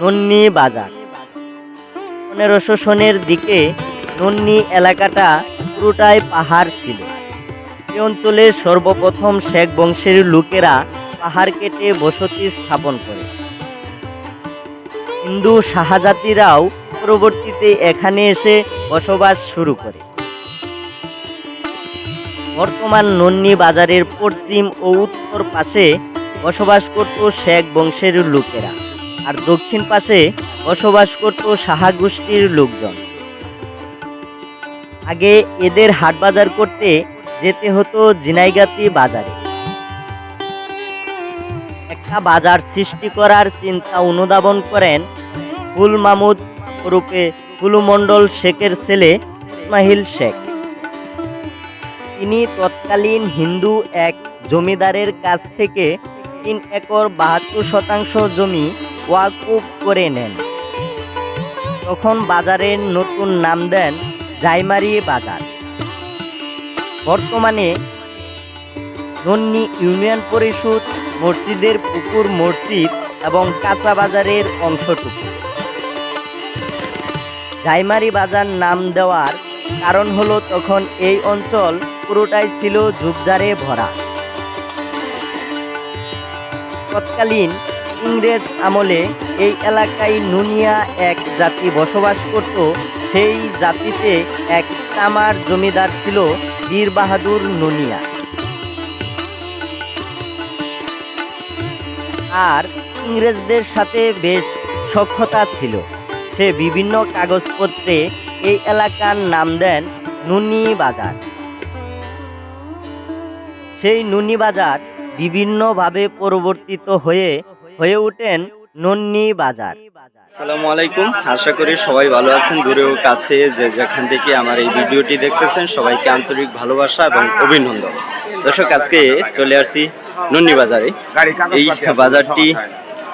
নন্নি বাজার। পনেরোশো সনের দিকে নন্নি এলাকাটা পুরোটাই পাহাড় ছিল। এই অঞ্চলে সর্বপ্রথম শেখ বংশের লোকেরা পাহাড় কেটে বসতি স্থাপন করে। হিন্দু শাহজাতিরাও পরবর্তীতে এখানে এসে বসবাস শুরু করে। বর্তমান নন্নি বাজারের পশ্চিম ও উত্তর পাশে বসবাস করত শেখ বংশের লোকেরা। আর দক্ষিণ পাশে বসবাস করত সাহা গোষ্ঠীর লোকজন। আগে এদের হাট বাজার করতে যেতে হতো জিনাইগাতি বাজারে। একটা বাজার সৃষ্টি করার চিন্তা অনুধাবন করেন ফুল মামুদ রূপে ফুলুমণ্ডল শেখের ছেলে ইসমাহিল শেখ। তিনি তৎকালীন হিন্দু এক জমিদারের কাছ থেকে তিন একর বাহাত্তর শতাংশ জমি ওয়াকুফ করে নেন। তখন বাজারের নতুন নাম দেন জাইমারি বাজার। বর্তমানে নন্নি ইউনিয়ন পরিষদ মসজিদের পুকুর, মসজিদ এবং কাঁচা বাজারের অংশটুকু। জাইমারি বাজার নাম দেওয়ার কারণ হলো তখন এই অঞ্চল পুরোটাই ছিল ঝুপঝাড়ে ভরা। তৎকালীন ইংরেজ আমলে এই এলাকায় নুনিয়া এক জাতি বসবাস করত। সেই জাতিতে এক তামার জমিদার ছিল বীর বাহাদুর নুনিয়া। আর ইংরেজদের সাথে বেশ সক্ষতা ছিল। সে বিভিন্ন কাগজপত্রে এই এলাকার নাম দেন নুনি বাজার। সেই নুনি বাজার বিভিন্নভাবে পরিবর্তিত হয়ে হয়ে ওঠেন নন্নি বাজার। আসসালামু আলাইকুম। আশা করি সবাই ভালো আছেন দূরে ও কাছে যে যেখান থেকে আমার এই ভিডিওটি দেখতেছেন, সবাইকে আন্তরিক ভালোবাসা এবং অভিনন্দন। দর্শক, আজকে চলে আসছি নন্নি বাজারে। এই বাজারটি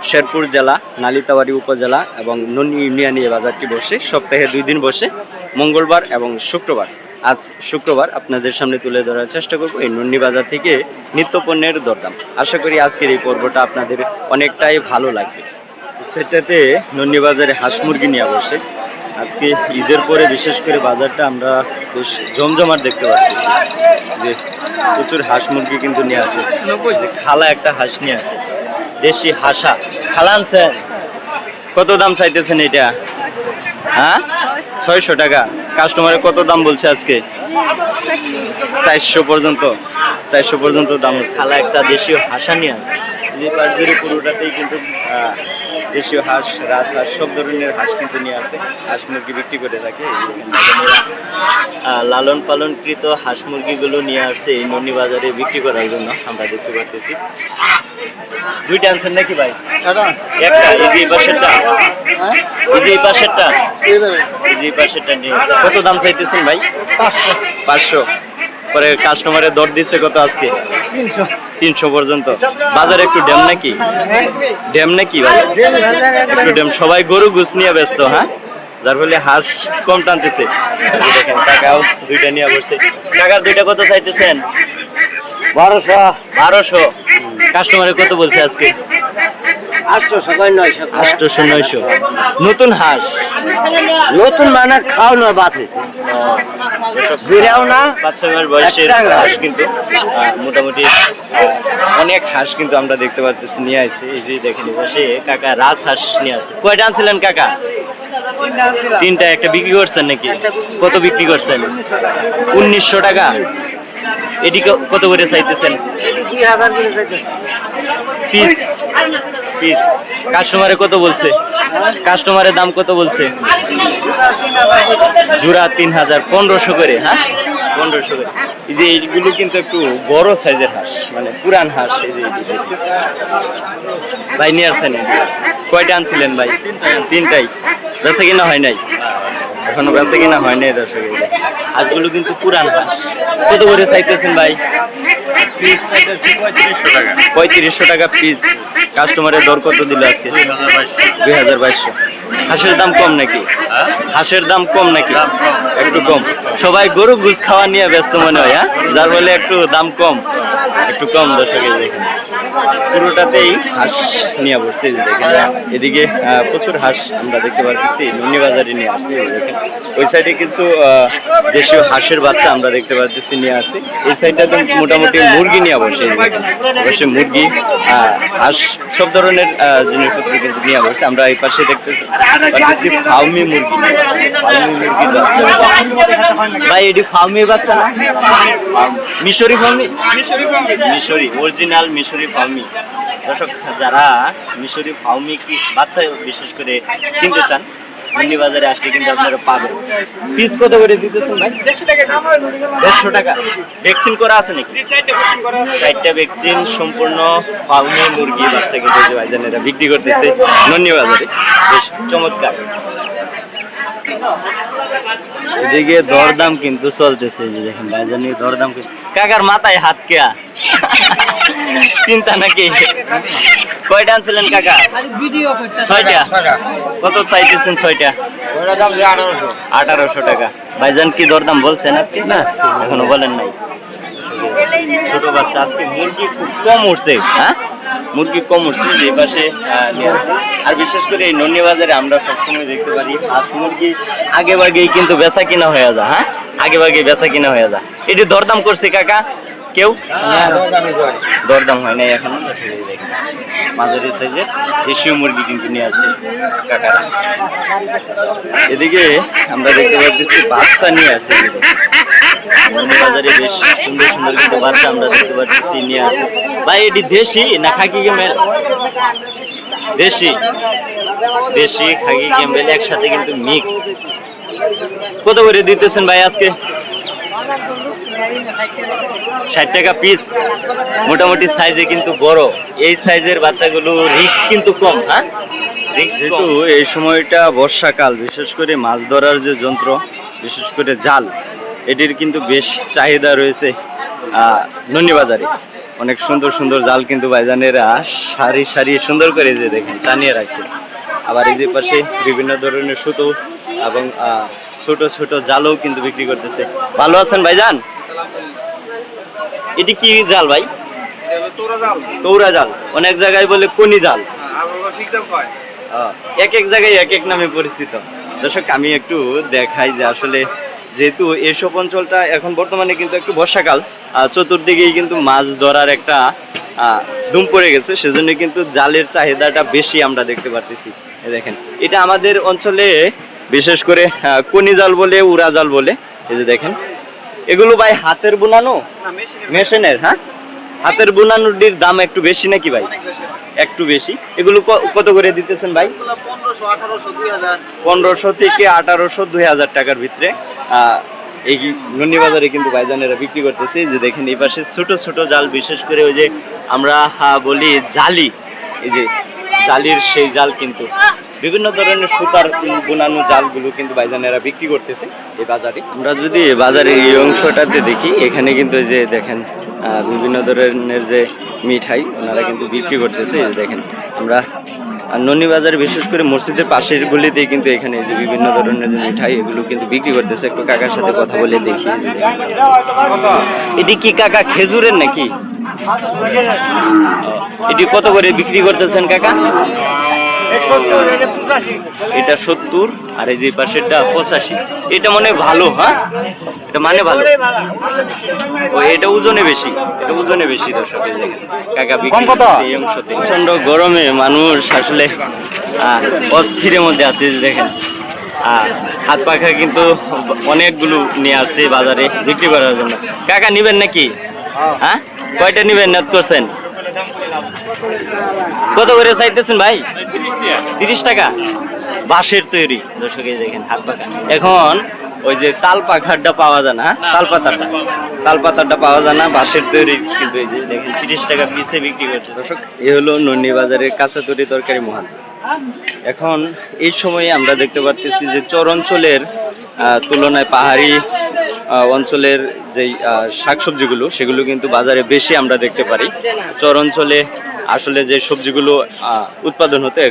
শেরপুর জেলা, নালিতাবাড়ি উপজেলা এবং নন্নি ইউনিয়নে এই বাজারটি বসে সপ্তাহে দুই দিন বসে, মঙ্গলবার এবং শুক্রবার। আজ শুক্রবার আপনাদের সামনে তুলে ধরার চেষ্টা করব এই নন্নি বাজার থেকে নিত্যপণ্যের দরদাম। আশা করি আজকের এই পর্বটা আপনাদের অনেকটাই ভালো লাগবে। সেটাতে নন্নি বাজারে হাঁস মুরগি নিয়ে বসে। আজকে ঈদের পরে বিশেষ করে বাজারটা আমরা বেশ জমজমাট দেখতে পাচ্ছি যে প্রচুর হাঁস মুরগি কিন্তু নিয়ে আসে। খালা একটা হাঁস নিয়ে আসে। দেশি হাসা। খালা আনছেন? কত দাম চাইতেছেন এটা? হ্যাঁ? ছয়শো টাকা। কাস্টমারে কত দাম বলছে আজকে? চারশো পর্যন্ত চারশো পর্যন্ত দাম হচ্ছে খালা একটা দেশীয় হাসা নিয়ে আসছে যে পাঁচ জুড়ে পুরোটাতেই কিন্তু দেশীয় হাঁস রাজহাঁস সব ধরনের হাঁস কিন্তু নিয়ে আসে। হাঁস মুরগি বিক্রি করে থাকে। লালন পালনকৃত হাঁস মুরগিগুলো নিয়ে আসছে এই নন্নি বাজারে বিক্রি করার জন্য আমরা দেখতে পাচ্ছি দুইটা আনছেন নাকি ভাই? একটা। এই যে পাশেরটা। এই যে পাশেরটা। এই যে পাশেরটা নিয়ে কত দাম চাইতেছেন ভাই? পাঁচশো। পাঁচশো। পরে কাস্টমারের দর দিচ্ছে কত আজকে? তিনশো। পর্যন্ত। বাজারে একটু ড্যাম নাকি? ড্যাম নাকি একটু ড্যাম। সবাই গরু গুছ নিয়ে ব্যস্ত হ্যাঁ? যার ফলে হাঁস কম টানতেছে। দেখেন টাকাও দুইটা নিয়ে বসছে টাকার দুইটা কত চাইতেছেন? বারোশো। বারোশো। কাস্টমারে কত বলছে আজকে? আটশোশো নয়শো নতুন হাঁস। নতুন মানে খাও না বাদ হয়েছে বিরাও না পাঁচ ছয় মাস বয়সের হাঁস। কিন্তু মোটামুটি অনেক হাঁস কিন্তু আমরা দেখতে পাচ্ছি নিয়ে আসছে এই যে দেখেন বসে কাকা রাজ হাঁস নিয়ে আসছে। কয়টা আনছিলেন কাকা? তিনটা একটা বিক্রি করছেন নাকি? কত বিক্রি করছেন? উনিশশো টাকা। এটি কত করে চাইতেছেন? পিস। পিস কাস্টমারে কত বলছে? কাস্টমারের দাম কত বলছে? জোড়া তিন হাজার, পনেরোশো করে হ্যাঁ? পনেরোশো করে। এই যে এইগুলো কিন্তু একটু বড় সাইজের হাঁস মানে পুরান হাঁস, এই যে। ভাই, নিয়ে আসছেন কয়টা আনছিলেন ভাই? তিনটাই। বেচা কিনা হয় নাই? এখনও বেচা কিনা হয় নাই দর্শক হাঁসগুলো কিন্তু পুরান হাঁস। কত করে চাইতেছেন ভাই? পঁয়ত্রিশশো টাকা পিস কাস্টমারের দর কত দিল আজকে? দুই হাজার বাইশশো। হাঁসের দাম কম নাকি? হাঁসের দাম কম নাকি? একটু কম। সবাই গরু গুছ খাওয়া নিয়ে ব্যস্ত মনে হয় হ্যাঁ? যার ফলে একটু দাম কম। একটু কম দর্শকে দেখেন পুরোটাতেই হাঁস নিয়ে এই দেখেন। এদিকে প্রচুর হাঁস আমরা দেখতে পাচ্ছি নুনি বাজারে নিয়ে আসছি ওই সাইডে কিছু দেশীয় হাঁসের বাচ্চা আমরা দেখতে পাচ্ছি নিয়ে আসছি। এই সাইডটাতে মোটামুটি মুরগি নিয়ে বসে অবশ্যই মুরগি হাঁস, সব ধরনের জিনিসপত্র কিন্তু নিয়ে বসে। আমরা এই পাশে দেখতেছি পাচ্ছি ফাউমি মুরগি ফাউমি মুরগির বাচ্চা। ভাই, এটি ফাউমি বাচ্চা না? মিশরি ফাউমি? মিশরি, অরিজিনাল মিশরি ফাউমি। দর্শক, যারা মিশরি ফাউমি কি বাচ্চা বিশেষ করে কিনতে চান মিনি বাজারে আসলে কিন্তু আপনারা পাবেন। পিস কত করে দিতেছেন ভাই? দেড়শো টাকা। ভ্যাকসিন করা আছে নাকি? চারটা ভ্যাকসিন সম্পূর্ণ ফাউমি মুরগি বাচ্চা কিন্তু যে ভাইজানেরা বিক্রি করতেছে নন্নি বাজারে। বেশ চমৎকার। এদিকে দরদাম কিন্তু চলতেছে যে দেখেন ভাইজানি দরদাম কাকার মাথায় হাত কেয়া চিন্তা নাকি? কয়টা আনছিলেন কাকা? ছয়টা। কত চাইতেছেন ছয়টা? আঠারোশো টাকা। ভাইজান কি দরদাম বলছেন আজকে? না, এখনও বলেন নাই। ছোট বাচ্চা, আজকে মুরগি খুব কম উঠছে হ্যাঁ? মুরগি কম উঠছে যে পাশে নিয়ে আসছে আর বিশেষ করে এই নন্নি বাজারে আমরা সবসময় দেখতে পারি হাঁস মুরগি আগে ভাগেই কিন্তু বেচা কিনা হয়ে যায় হ্যাঁ? আগে ভাগে বেচা কিনা হয়ে যায়। এটি দরদাম করছে কাকা? কেউ? দরদাম হয় নাই এখনও মাঝারি সাইজের দেশীয় মুরগি কিন্তু নিয়ে আসছে কাকারা এদিকে আমরা দেখতে পাচ্ছি বাচ্চা নিয়ে আসছে। বাজারে বেশ সুন্দর সুন্দর কিন্তু বাচ্চা আমরা দেখতে পাচ্ছি নিয়ে আসছে। ভাই এটি দেশি না খাকি গেমেল দেশি। দেশি খাকি গেমেল একসাথে কিন্তু মিক্স। কত করে দিতেছেন ভাই আজকে? ষাট টাকা পিস মোটামুটি সাইজে কিন্তু বড়। এই সাইজের বাচ্চাগুলো রিক্স কিন্তু কম হ্যাঁ? রিস্ক যেহেতু এই সময়টা বর্ষাকাল বিশেষ করে মাছ ধরার যে যন্ত্র বিশেষ করে জাল এটির কিন্তু বেশ চাহিদা রয়েছে আহ, নন্নি বাজারে অনেক সুন্দর সুন্দর জাল কিন্তু ভাইজানেরা সারি সারি সুন্দর করে যে দেখেন টানিয়ে রাখছে। আবার এই যে পাশে বিভিন্ন ধরনের সুতো এবং ছোট ছোট জালও কিন্তু বিক্রি করতেছে। ভালো আছেন ভাইজান? এটি কি জাল ভাই? তৌরা জাল। অনেক জায়গায় বলে কোনি জাল। এক এক জায়গায় এক এক নামে পরিচিত। দর্শক, আমি একটু দেখাই যে আসলে যেহেতু এসব অঞ্চলটা এখন বর্তমানে কিন্তু একটু বর্ষাকাল চতুর্দিকেই কিন্তু মাছ ধরার একটা দুম ধুম পড়ে গেছে সেজন্য কিন্তু জালের চাহিদাটা বেশি আমরা দেখতে পারতেছি। দেখেন এটা আমাদের অঞ্চলে বিশেষ করে কোনি জাল বলে উড়া জাল বলে এই যে দেখেন। এগুলো ভাই হাতের বোনানো? মেশিনের হ্যাঁ? হাতের বোনা নুডির দাম একটু বেশি নাকি ভাই? একটু বেশি। এগুলো কত করে দিতেছেন ভাই? পনেরোশো থেকে আঠারোশো দুই হাজার টাকার ভিতরে। এই নন্নি বাজারে কিন্তু ভাইজানেরা বিক্রি করতেছে। যে দেখেন এই পাশে ছোট ছোট জাল বিশেষ করে ওই যে আমরা বলি জালি। এই যে জালির সেই জাল কিন্তু বিভিন্ন ধরনের সুতার বোনানো জালগুলো কিন্তু ভাইজানেরা বিক্রি করতেছে এই বাজারে। আমরা যদি বাজারের এই অংশটাতে দেখি এখানে কিন্তু এই যে দেখেন আহ, বিভিন্ন ধরনের যে মিঠাই ওনারা কিন্তু বিক্রি করতেছে দেখেন। আমরা আর ননী বাজারে বিশেষ করে মসজিদের পাশের গুলিতেই কিন্তু এখানে এই যে বিভিন্ন ধরনের যে মিঠাই এগুলো কিন্তু বিক্রি করতেছে। একটু কাকার সাথে কথা বলে দেখি। এটি কি কাকা খেজুরের নাকি? এটি কত করে বিক্রি করতেছেন কাকা? এটা সত্তর আর এই যে পাশেরটা পঁচাশি। এটা মানে ভালো হ্যাঁ? এটা মানে ভালো? ও এটা ওজনে বেশি এটা ওজনে বেশি দর্শক কাকা এই অংশতে। প্রচণ্ড গরমে মানুষ আসলে অস্থিরের মধ্যে আছে দেখেন। হাত পাখা কিন্তু অনেকগুলো নিয়ে আসছে বাজারে বিক্রি করার জন্য। কাকা নিবেন নাকি? হ্যাঁ? কয়টা নিবেন নেট করছেন? কত করে চাইতেছেন ভাই? তিরিশ টাকা। বাঁশের তৈরি। দর্শক এই দেখেন হাত পাখা। এখন ওই যে তাল পাখারটা পাওয়া যায় না হ্যাঁ? তাল পাতাটা তাল পাতাটা পাওয়া যায় না বাঁশের তৈরি। কিন্তু এই যে দেখেন তিরিশ টাকা পিসে বিক্রি করছে। দর্শক এই হলো নন্নি বাজারের কাঁচা তৈরি তরকারি মহান। এখন এই সময়ে আমরা দেখতে পারতেছি যে চর অঞ্চলের আহ, তুলনায় পাহাড়ি অঞ্চলের যেই শাকসবজিগুলো, সেগুলো কিন্তু বাজারে বেশি আমরা দেখতে পারি। চর অঞ্চলে আসলে যে সবজিগুলো উৎপাদন হতে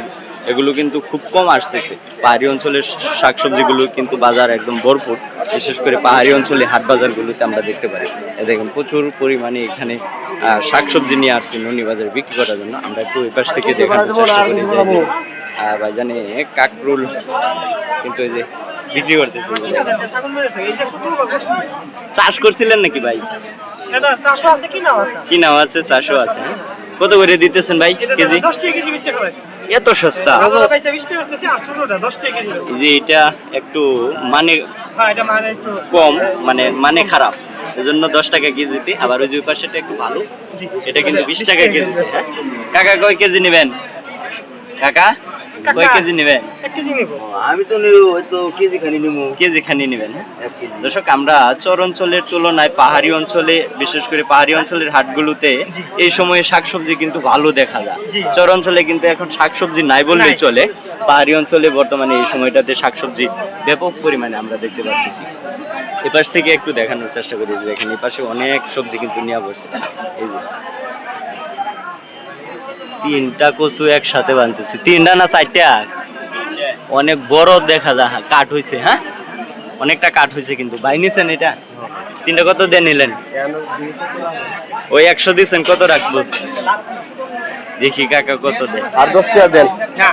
এগুলো কিন্তু খুব কম আসতেছে। পাহাড়ি অঞ্চলের শাকসবজিগুলো কিন্তু বাজার একদম ভরপুর। বিশেষ করে পাহাড়ি অঞ্চলে হাট বাজারগুলোতে আমরা দেখতে পারি। দেখুন, প্রচুর পরিমাণে এখানে শাকসবজি নিয়ে আসছি ননি বাজারে বিক্রি করার জন্য। আমরা একটু এই পাশ থেকে দেখানোর চেষ্টা করি ভাইজানে কাকরুল, কিন্তু এই যে বিক্রি করতেছে। চাষ করছিলেন নাকি ভাই? কি নাম আছে চাষও আছে হ্যাঁ? কত করে দিতেছেন ভাই কেজি? এত সস্তা? যে এটা একটু মানে কম মানে মানে খারাপ। এজন্য দশ টাকা কেজিতে আবার ওই যে ওই পাশেটা একটু ভালো। এটা কিন্তু বিশ টাকা কেজি। হ্যাঁ? কাকা কয় কেজি নেবেন? কাকা? কয় কেজি নেবেন? আমি তো নিব হয়তো কেজি খানি নিব। কেজি খানি নেবেন হ্যাঁ? এক কেজি। দর্শক আমরা চর অঞ্চলের তুলনায় পাহাড়ি অঞ্চলে বিশেষ করে পাহাড়ি অঞ্চলের হাটগুলোতে এই সময়ে শাকসবজি কিন্তু ভালো দেখা যায়। চর অঞ্চলে কিন্তু এখন শাকসবজি নাই বললেই চলে। পাহাড়ি অঞ্চলে বর্তমানে এই সময়টাতে শাকসবজি ব্যাপক পরিমাণে আমরা দেখতে পাচ্ছি। এপাশ থেকে একটু দেখানোর চেষ্টা করি যে দেখেন এপাশে অনেক সবজি কিন্তু নিয়ে বসে। এই যে তিনটা কচু একসাথে বানতেছি। তিনটা না চারটা? অনেক বড় দেখা যায় হ্যাঁ, কাঠ হয়েছে হ্যাঁ? অনেকটা কাঠ হয়েছে কিন্তু। বাই নিছেন এটা? তিনটা কত দিয়ে নিলেন? ওই একশো দিছেন কত রাখব? দেখি কাকা কত দেয়। আর দশ টাকা দেন। কাকা,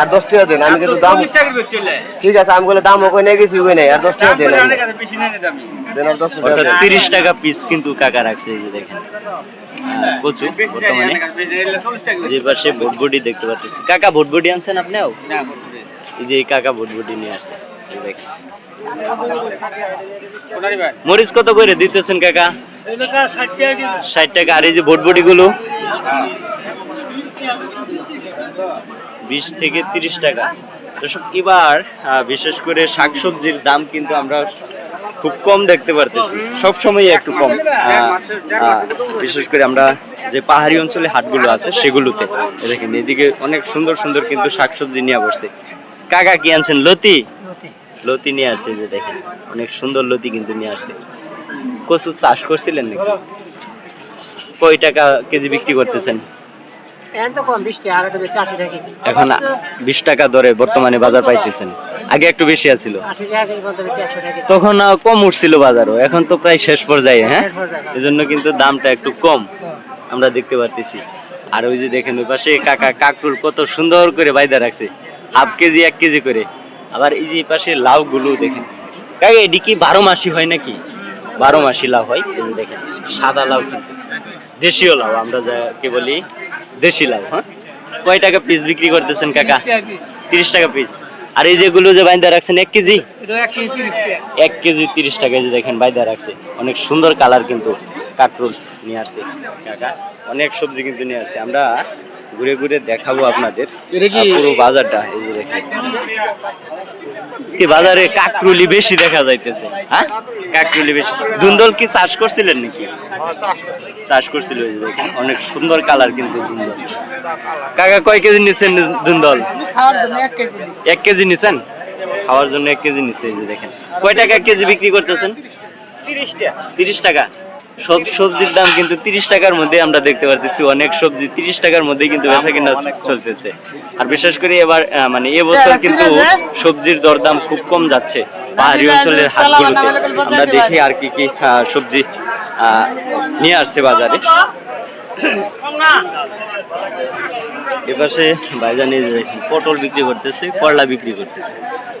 আর দশ টাকা দেন আমি কিন্তু দাম ঠিক আছে আমি বলে দাম ওখানে গেছি ওখানে আর দশ টাকা দেন আর দশ টাকা অর্থাৎ দেন। তিরিশ টাকা পিস কিন্তু কাকা রাখছে এই যে দেখেন। কচু বর্তমানে যে পাশে ভুটভুটি দেখতে পাচ্ছি কাকা ভুটভুটি আনছেন আপনিও? এই যে কাকা ভুটভুটি নিয়ে আসছে মরিচ কত করে দিতেছেন কাকা? ষাট টাকা আর এই যে ভুটভুটি গুলো বিশ থেকে তিরিশ টাকা। এবার বিশেষ করে শাকসবজির দাম কিন্তু আমরা খুব কম দেখতে পারতেছি। সব সময় একটু কম। বিশেষ করে আমরা যে পাহাড়ি অঞ্চলে হাটগুলো আছে সেগুলোতে। দেখেন এদিকে অনেক সুন্দর সুন্দর কিন্তু শাকসবজি নিয়ে বসছে কাকা কি আনছেন? লতি? লতি। নিয়ে আসছে যে দেখেন অনেক সুন্দর লতি কিন্তু নিয়ে আসছে। কচু চাষ করছিলেন নাকি? কয় টাকা কেজি বিক্রি করতেছেন? এখন বিশ টাকা দরে বর্তমানে বাজার পাইতেছেন। আগে একটু বেশি আছিল। তখন কম উঠছিল বাজারও। এখন তো প্রায় শেষ পর্যায়ে হ্যাঁ? শেষ পর্যায়ে। এজন্য কিন্তু দামটা একটু কম আমরা দেখতে পারতেছি। আর ওই যে দেখেন ওই পাশে কাকা কাকুর কত সুন্দর করে বাইদা রাখছে। হাফ কেজি এক কেজি করে। আবার এই যে পাশে লাউ গুলো দেখেন। কাকা এটি কি বারো মাসি হয় নাকি? বারো মাসি লাউ হয়। এই দেখেন সাদা লাউ কিন্তু। দেশীয় লাউ আমরা যাকে বলি দেশি লাউ হ্যাঁ? কয় টাকা পিস বিক্রি করতেছেন কাকা? তিরিশ টাকা পিস আর এই যেগুলো যে বাইন্দা রাখছেন এক কেজি? এক কেজি তিরিশ টাকা। যে দেখেন বাইদা রাখছে। অনেক সুন্দর কালার কিন্তু কাকরুল নিয়ে আসছে। কাকা অনেক সবজি কিন্তু নিয়ে আসছে। আমরা ঘুরে ঘুরে দেখাবো আপনাদের। পুরো বাজারটা এই যে দেখেন। আজকে বাজারে কাকরুলি বেশি দেখা যাইতেছে হ্যাঁ? কাকরুলি বেশি। দুন্দল কি চাষ করছিলেন নাকি? চাষ করছিল এই যে দেখেন অনেক সুন্দর কালার কিন্তু দুন্দল। কাকা কয় কেজি নিচ্ছেন দুন্দল? এক কেজি নিছেন? খাওয়ার জন্য এক কেজি নিচ্ছে এই যে দেখেন। কয় টাকা কেজি বিক্রি করতেছেন? তিরিশ টাকা। সব সবজির দাম কিন্তু তিরিশ টাকার মধ্যে আমরা দেখতে পারতেছি। অনেক সবজি তিরিশ টাকার মধ্যে কিন্তু বেচা কিনা চলতেছে। আর বিশেষ করে এবার আহ, মানে এবছর কিন্তু সবজির দরদাম খুব কম যাচ্ছে। পাহাড়ি অঞ্চলের হাটগুলোতে। আমরা দেখি আর কি কি সবজি আহ, নিয়ে আসছে বাজারে। এপাশে ভাইজানি দেখেন পটল বিক্রি করতেছে করলা বিক্রি করতেছে।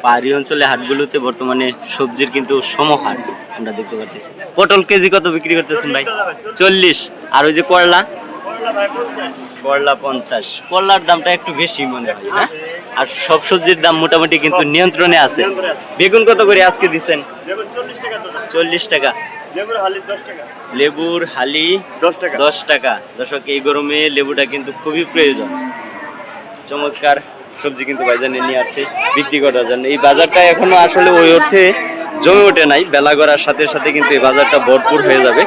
পাহাড়ি অঞ্চলে হাটগুলোতে বর্তমানে সবজির কিন্তু সমহাট আমরা দেখতে পাচ্ছি পটল কেজি কত বিক্রি করতেছেন ভাই? চল্লিশ। আর ওই যে করলা? করলা পঞ্চাশ। করলার দামটা একটু বেশি মনে হয় হ্যাঁ? আর সব সবজির দাম মোটামুটি কিন্তু নিয়ন্ত্রণে আছে। বেগুন কত করে আজকে দিচ্ছেন চল্লিশ টাকা। লেবুর হালি দশ টাকা। দশ টাকা। দর্শক এই গরমে লেবুটা কিন্তু খুবই প্রয়োজন। চমৎকার সবজি কিন্তু বাজারে নিয়ে আসছে বিক্রি করার জন্য। এই বাজারটা এখনও আসলে ওই অর্থে জমে ওঠে নাই। বেলা গড়ার সাথে সাথে কিন্তু এই বাজারটা ভরপুর হয়ে যাবে।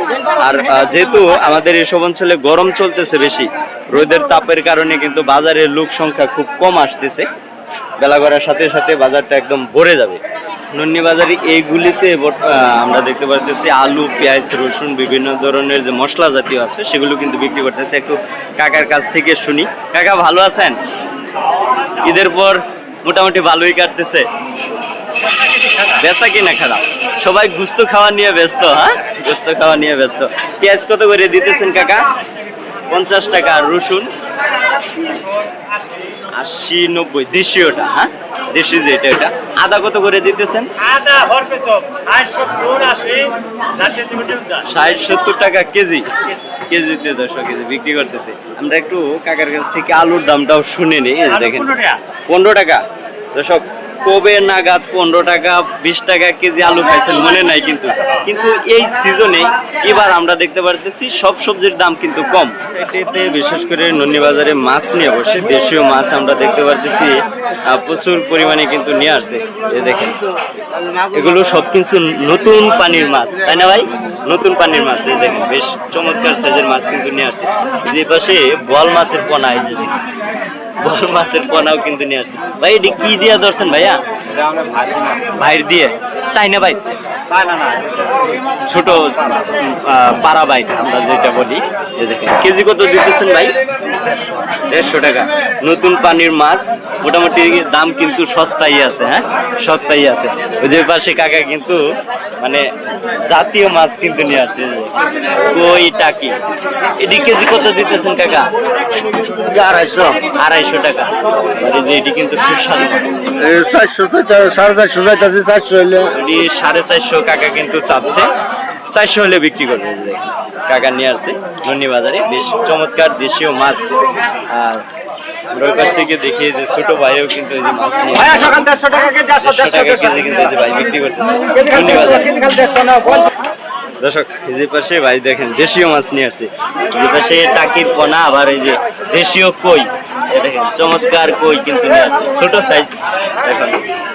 আর যেহেতু আমাদের এসব অঞ্চলে গরম চলতেছে বেশি রোদের তাপের কারণে কিন্তু বাজারের লোক সংখ্যা খুব কম আসতেছে। বেলা গড়ার সাথে সাথে বাজারটা একদম ভরে যাবে। নন্নি বাজারে এইগুলিতে আমরা দেখতে পারতেছি আলু, পেঁয়াজ, রসুন, বিভিন্ন ধরনের যে মশলা জাতীয় আছে, সেগুলো কিন্তু বিক্রি করতেছে। একটু কাকার কাছ থেকে শুনি। কাকা, ভালো আছেন? ঈদের পর মোটামুটি ভালোই কাটতেছে। বেচা কিনা খারাপ? সবাই গুস্ত খাওয়া নিয়ে ব্যস্ত হ্যাঁ? গুস্ত খাওয়া নিয়ে ব্যস্ত। পেঁয়াজ কত করে দিতেছেন কাকা? পঞ্চাশ টাকা রসুন আশি নব্বই, দেশীয়টা হ্যাঁ? দেশি যেটা এটা আদা কত করে দিতেছেন? ষাট সত্তর টাকা কেজি। কেজিতে দশশো কেজি বিক্রি করতেছে। আমরা একটু কাকার কাছ থেকে আলুর দামটাও শুনে নিই দেখেন। পনেরো টাকা। পনেরো টাকা। দর্শক কবে নাগাদ পনেরো টাকা, বিশ টাকা কেজি আলু খাইছেন মনে নাই কিন্তু। কিন্তু এই সিজনে এবার আমরা দেখতে পারতেছি সব সবজির দাম কিন্তু কম। বিশেষ করে নন্নি বাজারে মাছ নিয়ে বসে দেশীয় মাছ আমরা দেখতে পারতেছি প্রচুর পরিমাণে কিন্তু নিয়ে আসছে। এই দেখেন, এগুলো সব কিছু নতুন পানির মাছ, তাই না ভাই? নতুন পানির মাছ, এই দেখেন, বেশ চমৎকার সাইজের মাছ কিন্তু নিয়ে আসছে। যে পাশে বল মাছের পোনা, এই যে দেখেন। বল মাছের পোনাও কিন্তু নিয়ে আসছে। ভাই এটি কি দিয়ে ধরছেন ভাইয়া? ভাইর দিয়ে? চাইনা ভাই? ছোট পাড়া। বাইট আমরা যেটা বলি দেখেন। কেজি কত দিতেছেন ভাই? দেড়শো টাকা। নতুন পানির মাছ মোটামুটি দাম কিন্তু সস্তাই আছে হ্যাঁ? সস্তাই আছে। ওই যে পাশে কাকা কিন্তু মানে জাতীয় মাছ কিন্তু নিয়ে আসছে। কই টাকি? এটি কেজি কত দিতেছেন কাকা? আড়াইশো। আড়াইশো টাকা। এই যে এটি কিন্তু সুস্বাদু মাছ। চারশো সাড়ে চারশো সাড়ে চারশো কাকা কিন্তু চাচ্ছে। চারশো হলে বিক্রি করবে। কাকা নিয়ে আসছে বাজারে। বেশ চমৎকার দেশীয় মাছ। আর আমরা ওই থেকে দেখি যে ছোট ভাইও কিন্তু এই যে মাছ নিয়ে দেড়শো টাকা কেজি টাকা কিন্তু এই যে ভাই বিক্রি করতেছে। দর্শক এই যে পাশে ভাই দেখেন দেশীয় মাছ নিয়ে আসছে। এই পাশে টাকির পোনা আবার এই যে দেশীয় কই। দেখেন চমৎকার কই কিন্তু নিয়ে আসছে। ছোট সাইজ দেখেন।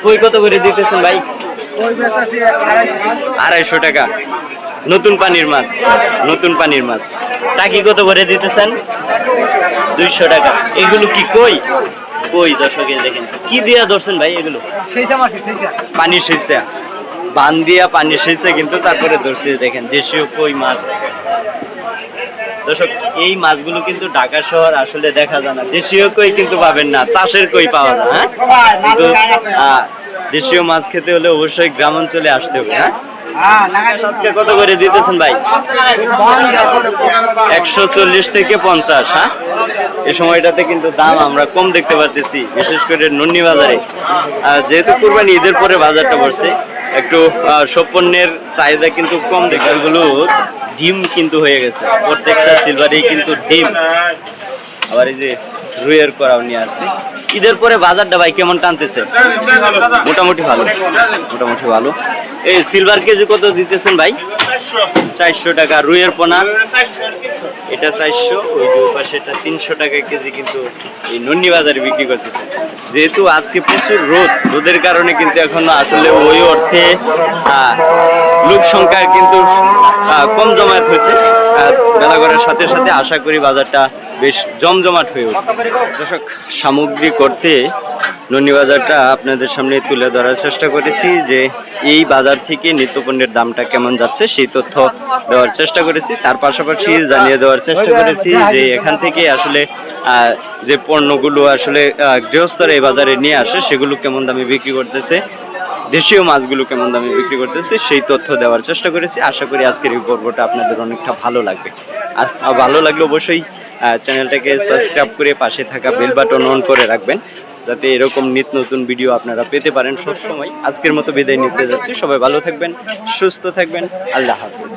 কই কত করে দিতেছেন ভাই? আড়াইশো টাকা। নতুন পানির মাছ নতুন পানির মাছ। টাকি কত করে দিতেছেন? দুইশো টাকা। এগুলো কি কই? কই দর্শকে দেখেন। কি দিয়া ধরছেন ভাই এগুলো? পানি সেচা বান দিয়া পানি সেচে কিন্তু তারপরে ধরছে দেখেন দেশীয় কই মাছ। দর্শক এই মাছগুলো কিন্তু ঢাকা শহর আসলে দেখা যায় না। দেশীয় কই কিন্তু পাবেন না চাষের কই পাওয়া যায় হ্যাঁ? দেশীয় মাছ খেতে হলে অবশ্যই গ্রাম অঞ্চলে আসতে হবে হ্যাঁ? আজকে কত করে দিতেছেন ভাই? একশো চল্লিশ থেকে পঞ্চাশ হ্যাঁ? এই সময়টাতে কিন্তু দাম আমরা কম দেখতে পারতেছি বিশেষ করে নন্নি বাজারে। যেহেতু কুরবানি ঈদের পরে বাজারটা বসছে একটু আহ, সব পণ্যের চাহিদা কিন্তু কম দেখে এগুলো ডিম কিন্তু হয়ে গেছে প্রত্যেকটা সিলভারেই কিন্তু ডিম। আবার এই যে রুইয়ের করাও নিয়ে আসছে। ঈদের পরে বাজারটা ভাই কেমন টানতেছে? মোটামুটি ভালো মোটামুটি ভালো। এই সিলভার কেজি কত দিতেছেন ভাই? চারশো টাকা রুইয়ের পোনা। এটা চারশো, ওই যে পাশে এটা তিনশো টাকা কেজি কিন্তু এই নন্নি বাজারে বিক্রি করতেছে। যেহেতু আজকে প্রচুর রোদ, রোদের কারণে কিন্তু এখনও আসলে ওই অর্থে লোক সংখ্যা কিন্তু কম জমায়েত হচ্ছে। বেলা করার সাথে সাথে আশা করি বাজারটা বেশ জমজমাট হয়ে উঠবে দর্শক সামগ্রী করতে নন্নি বাজারটা আপনাদের সামনে তুলে ধরার চেষ্টা করেছি যে এই বাজার থেকে নিত্যপণ্যের দামটা কেমন যাচ্ছে সেই তথ্য দেওয়ার চেষ্টা করেছি। তার পাশাপাশি জানিয়ে দেওয়ার চেষ্টা করেছি যে এখান থেকে আসলে যে পণ্যগুলো আসলে আহ, গৃহস্থরা এই বাজারে নিয়ে আসে সেগুলো কেমন দামে বিক্রি করতেছে দেশীয় মাছগুলো কেমন দামে বিক্রি করতেছে, সেই তথ্য দেওয়ার চেষ্টা করেছি। আশা করি আজকের এই পর্বটা আপনাদের অনেকটা ভালো লাগবে। আর ভালো লাগলে অবশ্যই চ্যানেলটাকে সাবস্ক্রাইব করে পাশে থাকা বেল বাটন অন করে রাখবেন, যাতে এরকম নিত্য নতুন ভিডিও আপনারা পেতে পারেন সবসময়। আজকের মতো বিদায় নিতে যাচ্ছি। সবাই ভালো থাকবেন, সুস্থ থাকবেন। আল্লাহ হাফিজ।